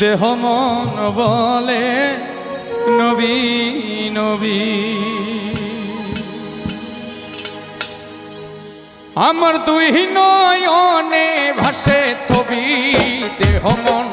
দেহ মন বলে নবী নবী। আমার দুই নয় অনে ভাসে ছবি দেহ মন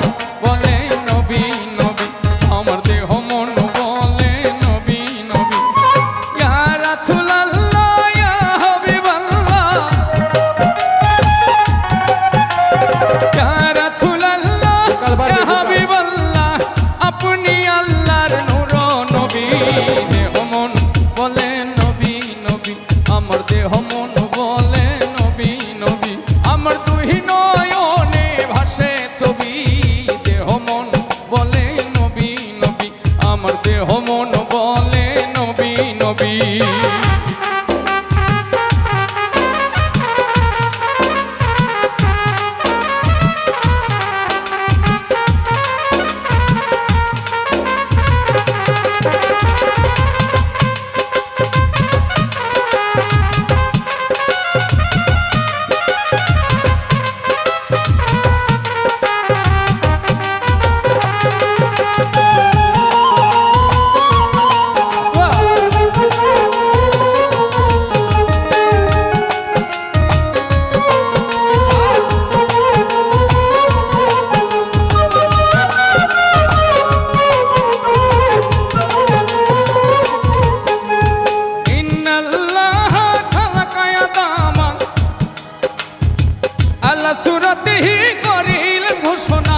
সুরতেহি করিল ঘোষণা।